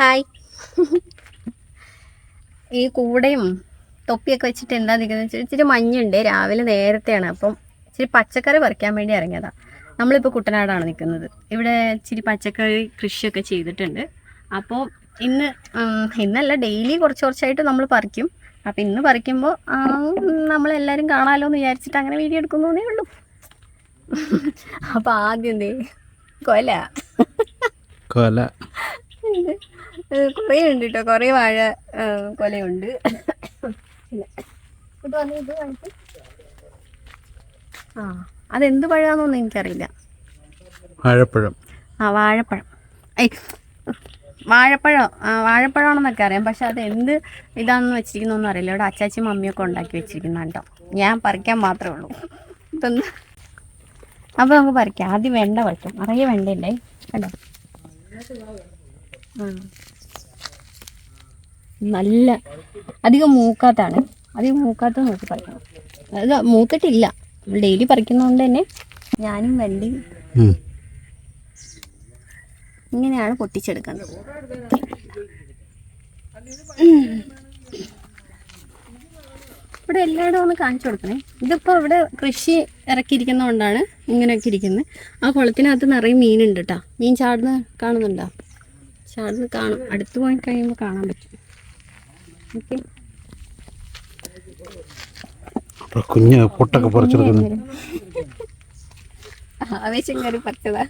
Hi. ഈ കൂടയും തൊപ്പിയൊക്കെ വെച്ചിട്ട് എന്താ നിൽക്കുന്നത് വെച്ചാൽ ഇച്ചിരി മഞ്ഞുണ്ട്. രാവിലെ നേരത്തെയാണ്. അപ്പം ഇച്ചിരി പച്ചക്കറി പറിക്കാൻ വേണ്ടി ഇറങ്ങിയതാണ് നമ്മളിപ്പോൾ കുട്ടനാടാണ് നിൽക്കുന്നത് ഇവിടെ ഇച്ചിരി പച്ചക്കറി കൃഷിയൊക്കെ ചെയ്തിട്ടുണ്ട്. അപ്പോൾ ഇന്ന് ഇന്നല്ല ഡെയിലി കുറച്ച് കുറച്ചായിട്ട് നമ്മൾ പറിക്കും. അപ്പം ഇന്ന് പറിക്കുമ്പോൾ നമ്മളെല്ലാവരും കാണാമല്ലോ എന്ന് വിചാരിച്ചിട്ട് അങ്ങനെ വീഡിയോ എടുക്കുന്നേ ഉള്ളൂ. അപ്പോൾ ആദ്യം എന്തേ? കൊല. കൊല. ഉണ്ട്. കുറേ ഉണ്ട് കേട്ടോ കുറേ വാഴ കൊലയുണ്ട്. പിന്നെ ഇങ്ങോട്ട് വന്ന് ഇത് കാണിക്ക്. ആ അതെന്ത് പഴമാണെന്നൊന്നും എനിക്കറിയില്ല. വാഴപ്പഴം. ആ വാഴപ്പഴം. ഐ വാഴപ്പഴം ആ വാഴപ്പഴമാണെന്നൊക്കെ അറിയാം. പക്ഷെ അത് എന്ത് ഇതാണെന്ന് വെച്ചിരിക്കുന്നൊന്നും അറിയില്ല. ഇവിടെ അച്ചാച്ചി മമ്മിയൊക്കെ ഉണ്ടാക്കി വെച്ചിരിക്കുന്ന കേട്ടോ ഞാൻ പറിക്കാൻ മാത്രമേ ഉള്ളൂ. ഇതൊന്ന് അപ്പോൾ നമുക്ക് പറിക്കാം. ആദ്യം വെണ്ട പറിക്കാം നിറയെ വെണ്ടയുണ്ടേ കണ്ടോ. നല്ല അധികം മൂക്കാത്താണ്. അധികം മൂക്കാത്ത നോക്കി പറിക്കണം. അത് മൂത്തിട്ടില്ല. ഡെയിലി പറിക്കുന്നതുകൊണ്ട് തന്നെ ഞാനും വണ്ടി. ഇങ്ങനെയാണ് പൊട്ടിച്ചെടുക്കുന്നത്. ഇവിടെ എല്ലായിടും ഒന്ന് കാണിച്ചു കൊടുക്കണേ. ഇതിപ്പോൾ ഇവിടെ കൃഷി ഇറക്കിയിരിക്കുന്നതുകൊണ്ടാണ് ഇങ്ങനെയൊക്കെ ഇരിക്കുന്നത് ആ കുളത്തിനകത്ത് നിറയെ മീനുണ്ട് കേട്ടോ മീൻ ചാടുന്ന കാണുന്നുണ്ടോ? ചാടുന്ന കാണും. അടുത്ത് പോയി കഴിയുമ്പോൾ കാണാൻ പറ്റും. ഓക്കെ. കുഞ്ഞ് പൊട്ടൊക്കെ പറിച്ചെടുക്കുന്നു. ആവേശം കയറി പറിച്ചതാ.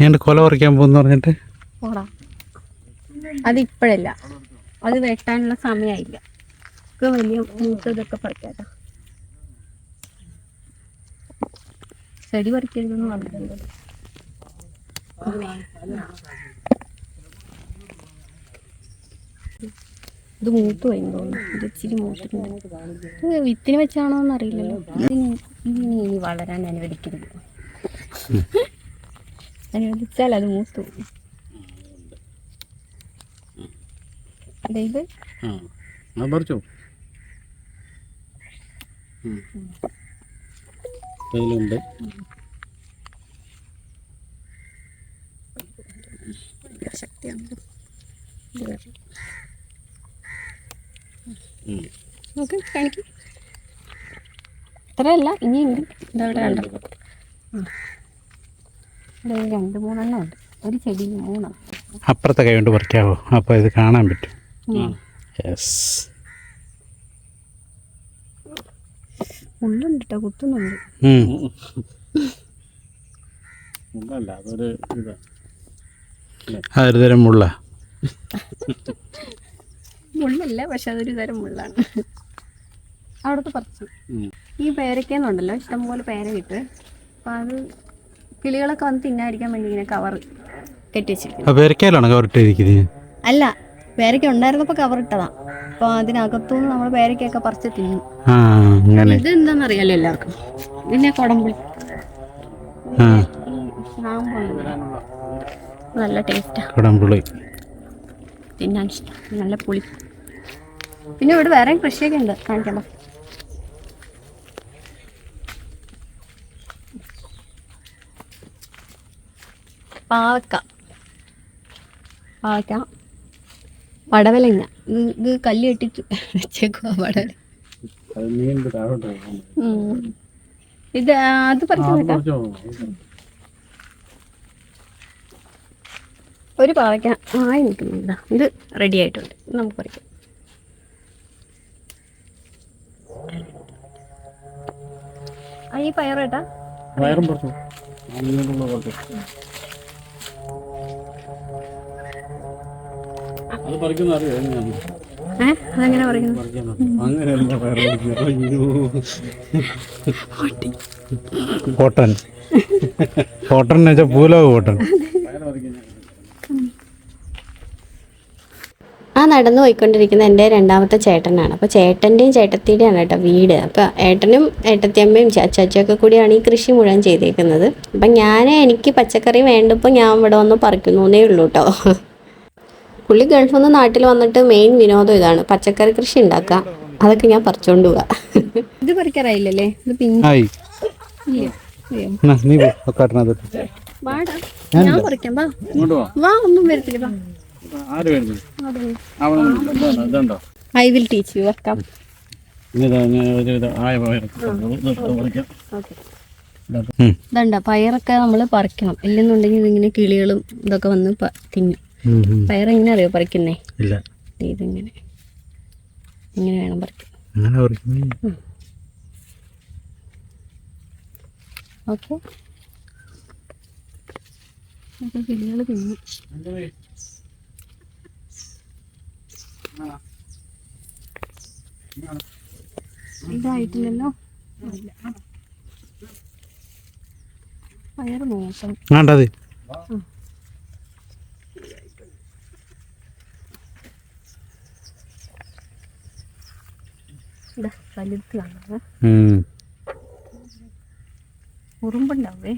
ഞാൻ കൊല പറിക്കാൻ പോകുന്നു പറഞ്ഞിട്ട്? പോടാ. അതിപ്പോഴല്ല അത് വെട്ടാനുള്ള സമയമായില്ല ഒക്കെ വലിയ മൂത്തതൊക്കെ പറിക്കാട്ടോ. ചെടി പറിക്കരുതെന്ന് പറഞ്ഞിട്ടുണ്ട്. ഇത് മൂത്ത് പോയി തോന്നുന്നു ഇത് ഇച്ചിരി മൂത്തിട്ടുണ്ട് ഇത് വിത്തിന് വെച്ചാണോ എന്ന് അറിയില്ലല്ലോ. ഇതിന് ഇതിന് ഇനി വളരാൻ അനുവദിക്കരുത്. അനുവദിച്ചാൽ അത് മൂത്ത്. പോകും. പറിച്ചോ? അതിലുണ്ട് ശക്തിയാണ് നോക്ക് കാണിക്കും. ഇത്രയല്ല ഇനിയുണ്ട് ഇതവിടെ കണ്ടോ. ഇവിടെ രണ്ട് മൂന്നെണ്ണം ഉണ്ട്. ഒരു ചെടി മൂന്നെണ്ണം. അപ്പുറത്തെ കൈ കൊണ്ട് പറിക്കാവോ? അപ്പോൾ ഇത് കാണാൻ പറ്റും. യെസ് ഉള്ളുണ്ട് കേട്ടോ കുത്തുന്നുണ്ട്. അതൊരു തരം മുള്ള. മുള്ളല്ല പക്ഷെ അതൊരു തരം മുള്ളാണ്. അവിടുത്തെ പറിച്ചു. ഈ പേരയ്ക്കെന്നുണ്ടല്ലോ ഇഷ്ടംപോലെ പേര കിട്ട് അപ്പം അത് കിളികളൊക്കെ വന്ന് തിന്നാതിരിക്കാൻ വേണ്ടി ഇങ്ങനെ കവർ കെട്ടി വെച്ചിരിക്കുന്നു ആ പേരക്കാലാണോ കവറിട്ടിരിക്കുന്നത് അല്ല പേരയ്ക്ക ഉണ്ടായിരുന്നപ്പോൾ കവർ ഇട്ടതാ. അപ്പൊ അതിനകത്തുനിന്ന് നമ്മൾ പേരയ്ക്കൊക്കെ പറിച്ച് തിന്നു. ഇത് എന്താണെന്ന് അറിയാലോ എല്ലാവർക്കും. പിന്നെ കുടംപുളി ആ. നല്ല ടേസ്റ്റാ. കൊടമ്പുളി. തിന്നാൻ ഇഷ്ടം. നല്ല പുളി. പിന്നെ ഇവിടെ വേറെ കൃഷിയൊക്കെ ഉണ്ട്. കാണിക്കണം പാവക്ക. പാവക്ക. പടവലങ്ങ ഇത് ഇത് കല്ല് കെട്ടിച്ചു വെച്ചേക്കുവാ പടവല. ഇത് അത് പറിക്കാം ഒരു പാവയ്ക്ക ആയി നിൽക്കുന്നുണ്ട്. ഇത് റെഡി ആയിട്ടുണ്ട്. നമുക്ക് പറിക്കാം. ഈ പയറേട്ടാ വയറും പറിച്ചോ അത് പറിക്കുന്ന അറിയാം? ഏ? അതെങ്ങനെ പറയുന്നു അങ്ങനെയല്ല കോട്ടൺ. കോട്ടൺ എന്ന് വെച്ചാൽ പൂലോ കോട്ടൺ. ആ നടന്നു പോയിക്കൊണ്ടിരിക്കുന്ന എന്റെ രണ്ടാമത്തെ ചേട്ടനാണ്. അപ്പോൾ ചേട്ടന്റെയും ചേട്ടത്തിയുടെയാണ് കേട്ടോ വീട്. അപ്പോൾ ഏട്ടനും ഏട്ടത്തിയമ്മയും ചാച്ചാച്ചയൊക്കെ കൂടിയാണ് ഈ കൃഷി മുഴുവൻ ചെയ്തേക്കുന്നത്. അപ്പം ഞാൻ എനിക്ക് പച്ചക്കറി വേണ്ടപ്പോൾ ഞാൻ ഇവിടെ വന്ന് പറിക്കുന്നു എന്നേ ഉള്ളൂ കേട്ടോ. പുള്ളി ഗൾഫിൽ നിന്ന് നാട്ടിൽ വന്നിട്ട് മെയിൻ വിനോദം ഇതാണ്. പച്ചക്കറി കൃഷി ഉണ്ടാക്കുക. അതൊക്കെ ഞാൻ പറിച്ചോണ്ട് പോവാ ഇത് പറിക്കാറായില്ലല്ലേ? ഇത് പിന്നെ ഞാൻ പറിക്കാം വാ. ഇങ്ങോട്ട് വാ. വാ ഒന്നും വരത്തില്ല വാ. ആര് വരുന്നത്? ഇതുണ്ടോ? ഐ വിൽ ടീച്ച് യു വെക്കാം ഇതാ ഞാൻ ഒരു ഇത് ആയ പറിക്കാം. ഓക്കെ ഇതണ്ട? പയറൊക്കെ നമ്മൾ പറിക്കണം. ഇല്ലെന്നുണ്ടെങ്കിൽ ഇതിങ്ങനെ കിളികളും ഇതൊക്കെ വന്ന് തിന്നും. പയറെങ്ങനെ എങ്ങനെ അറിയോ പറിക്കുന്നേ? ഇല്ല. ഇതിങ്ങനെ. ഇങ്ങനെ വേണം പറിക്കാൻ. ഓക്കെ കിളികൾ തിന്നും ഇതായിട്ടില്ലല്ലോ. പയർ നോക്കണം വേണ്ടത് കാണുന്നത്. ഉം. ഉറുമ്പുണ്ടാവേ.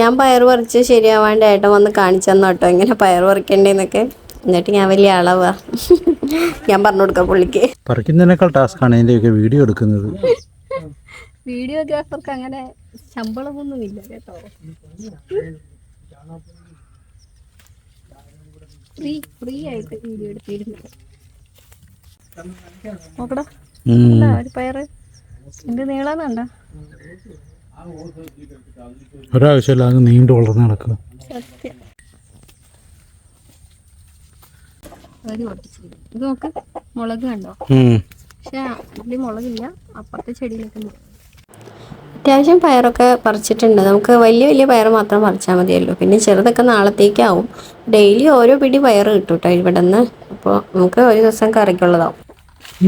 ഞാൻ പയർ പറിച്ച് ശരിയാവാണ്ട് ഏട്ടൻ വന്ന് കാണിച്ചു തന്നു കേട്ടോ. എങ്ങനെ പയർ പറിക്കണ്ടേന്നൊക്കെ. എന്നിട്ട് ഞാൻ വലിയ അളവാ ഞാൻ പറഞ്ഞു കൊടുക്കാം പുള്ളിക്ക്. പറിക്കുന്നതിനേക്കാൾ ടാസ്ക്കാണ് ഇതിന്റെയൊക്കെ വീഡിയോ എടുക്കുന്നത്. വീഡിയോഗ്രാഫർക്ക് അങ്ങനെ ശമ്പളമൊന്നുമില്ല കേട്ടോ. ഫ്രീ ഫ്രീ ആയിട്ട് വീഡിയോ എടുത്തിരുന്നത്. നോക്കടാ. ഒരു പയറ്? എന്ത് നീളാന്നുണ്ടോ? ഒരാവശ്യമില്ലാതെ നീണ്ടു വളർന്ന് നടക്കുക. ഇത് നോക്ക് മുളക് കണ്ടോ? ഉം. പക്ഷെ ഇതിൽ മുളകില്ല അപ്പുറത്തെ ചെടിയിലൊക്കെ ഉണ്ട്. അത്യാവശ്യം പയറൊക്കെ പറിച്ചിട്ടുണ്ട്. നമുക്ക് വലിയ വലിയ പയർ മാത്രം പറിച്ചാൽ മതിയല്ലോ. പിന്നെ ചെറുതൊക്കെ നാളത്തേക്കാവും. ഡെയിലി ഓരോ പിടി പയർ കിട്ടും കേട്ടോ ഇവിടെ നിന്ന് അപ്പോൾ നമുക്ക് ഒരു ദിവസം കറിക്കുള്ളതാവും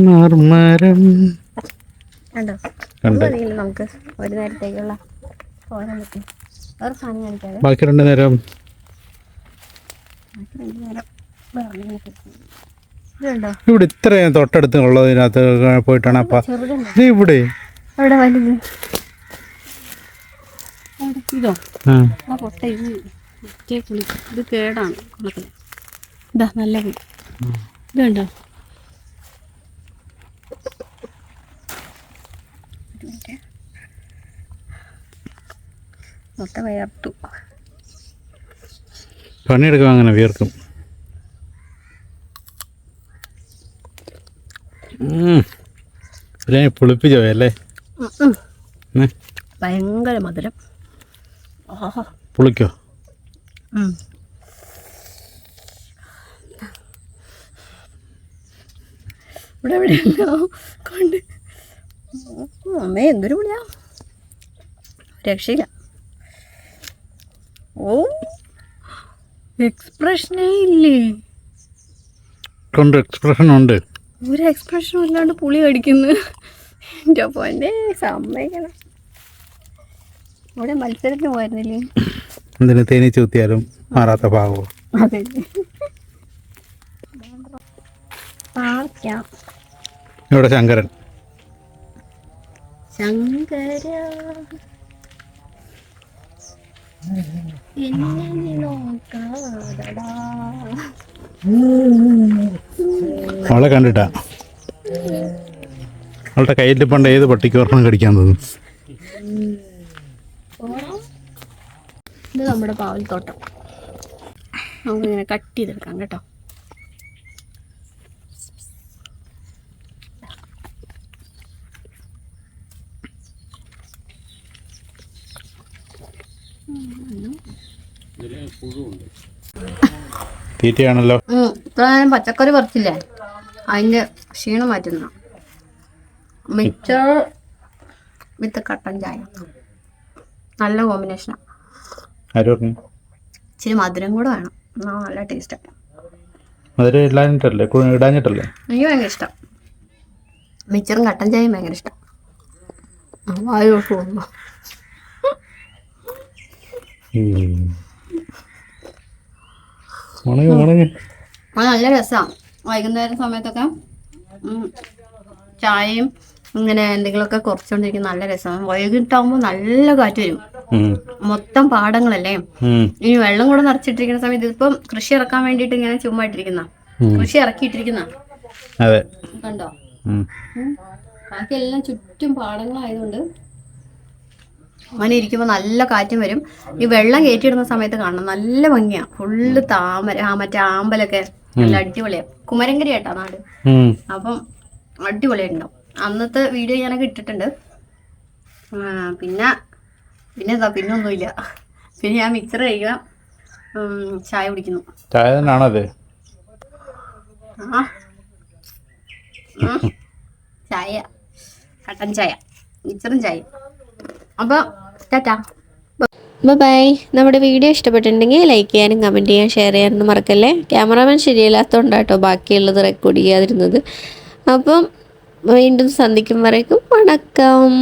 മർമരം കണ്ടോ കണ്ട്. മതിയല്ലോ നമുക്ക്. ഒരു നേരത്തേക്കുള്ള തോരൻ വെക്കും വേറെ സാധനം കാണിക്കാതെ ബാക്കി രണ്ടു നേരം. ഇവിടെ ഇത്രയും തൊട്ടടുത്ത് ഉള്ളതിനകത്ത് പോയിട്ടാണ് അപ്പ. ഇവിടെ അവിടെ വലുത്. അവിടെ ഇതോ? ആ. ആ പൊട്ട ഇത് കേടാണ് കുളത്തിൽ ഇതാ നല്ല ഇതുണ്ടോ ഇത് കണ്ടോ മൊത്തം വയർത്തു പണിയെടുക്കാൻ അങ്ങനെ വിയർക്കും പുളിപ്പിച്ചോ ഏ? ഭയങ്കര മധുരം പുളിക്കോ. ഇവിടെ എവിടെ കൊണ്ട് അമ്മേ എന്തൊരു വിളിയാ രക്ഷയില്ല ഓ എക്സ്പ്രഷനേ ഇല്ലേ? കൊണ്ട് എക്സ്പ്രഷൻ ഉണ്ട്. ഒരു എക്സ്പ്രഷനും ഇല്ലാണ്ട് പുളി കടിക്കുന്നു. എന്റെ പോന്റെ സമ്മതിക്കണം. ഇവിടെ മത്സരത്തിന് പോയിരുന്നില്ലേ? എന്തിന് തേനി ചൂത്തിയാലും മാറാത്ത ഭാഗമോ? അതെ. പാർക്കാം. ഇവിടെ ശങ്കരൻ. ശങ്കര. അവളെ കണ്ടിട്ടാ. അവളുടെ കയ്യിൽ പണ്ട് ഏത് പട്ടിക്ക് ഒരെണ്ണം കടിക്കാൻ തോന്നും? ഇത് നമ്മുടെ പാവൽത്തോട്ടം. നമുക്കിങ്ങനെ കട്ട് ചെയ്തെടുക്കാം കേട്ടോ. തീറ്റയാണല്ലോ. ഇത്ര നേരം പച്ചക്കറി പറിച്ചില്ലേ? അതിന്റെ ക്ഷീണം മാറ്റുന്ന. മിക്സർ വിത്ത് കട്ടൻ ചായ. നല്ല കോമ്പിനേഷനാണ് ഇച്ചിരി മധുരം കൂടെ വേണം. നല്ല ടേസ്റ്റാണ് മധുരം ഇടാഞ്ഞിട്ടല്ലേ? എനിക്ക് ഭയങ്കര ഇഷ്ടം. മിച്ചറും കട്ടൻ ചായയും ഭയങ്കര ഇഷ്ടം. വായു പോകുമ്പോ അത് നല്ല രസമാണ് വൈകുന്നേരം സമയത്തൊക്കെ ചായയും ഇങ്ങനെ എന്തെങ്കിലുമൊക്കെ കുറച്ചുകൊണ്ടിരിക്കുന്ന നല്ല രസമാണ് വൈകിട്ടാകുമ്പോൾ നല്ല കാറ്റ് വരും. മൊത്തം പാടങ്ങളല്ലേ. ഇനി വെള്ളം കൂടെ നിറച്ചിട്ടിരിക്കുന്ന സമയത്ത് ഇതിപ്പം കൃഷി ഇറക്കാൻ വേണ്ടിയിട്ട് ഇങ്ങനെ ചുമ്മാ ഇട്ടിരിക്കുന്ന കൃഷി ഇറക്കിയിട്ടിരിക്കുന്ന കണ്ടോ? ഉം. ഉം. ബാക്കി എല്ലാം ചുറ്റും പാടങ്ങളായതുകൊണ്ട് അങ്ങനെ ഇരിക്കുമ്പോൾ നല്ല കാറ്റും വരും. ഈ വെള്ളം കയറ്റിയിടുന്ന സമയത്ത് കാണണം. നല്ല ഭംഗിയാ. ഫുള്ള് താമര ആ മറ്റേ ആമ്പലൊക്കെ. നല്ല അടിപൊളിയാ. കുമരങ്കരി കേട്ടാ നാട്. അപ്പം അടിപൊളിയായിട്ടുണ്ടാവും. അന്നത്തെ വീഡിയോ ഞാനൊക്കെ ഇട്ടിട്ടുണ്ട്. പിന്നെ പിന്നെ എന്താ പിന്നെ ഒന്നുമില്ല പിന്നെ ഞാൻ മിക്സർ കഴിക്കുക. ചായ കുടിക്കുന്നു. ചായ ചായ. കട്ടൻ ചായ. മിക്സറും ചായ അപ്പോൾ ടാറ്റാ. ബൈ ബൈ നമ്മുടെ വീഡിയോ ഇഷ്ടപ്പെട്ടിട്ടുണ്ടെങ്കിൽ ലൈക്ക് ചെയ്യാനും കമന്റ് ചെയ്യാൻ ഷെയർ ചെയ്യാനൊന്നും മറക്കല്ലേ? ക്യാമറാമാൻ ശരിയല്ലാത്തതുകൊണ്ടാട്ടോ ബാക്കിയുള്ളത് റെക്കോർഡ് ചെയ്യാതിരുന്നത്. അപ്പം വീണ്ടും സന്ധിക്കും വരേക്കും. വണക്കം.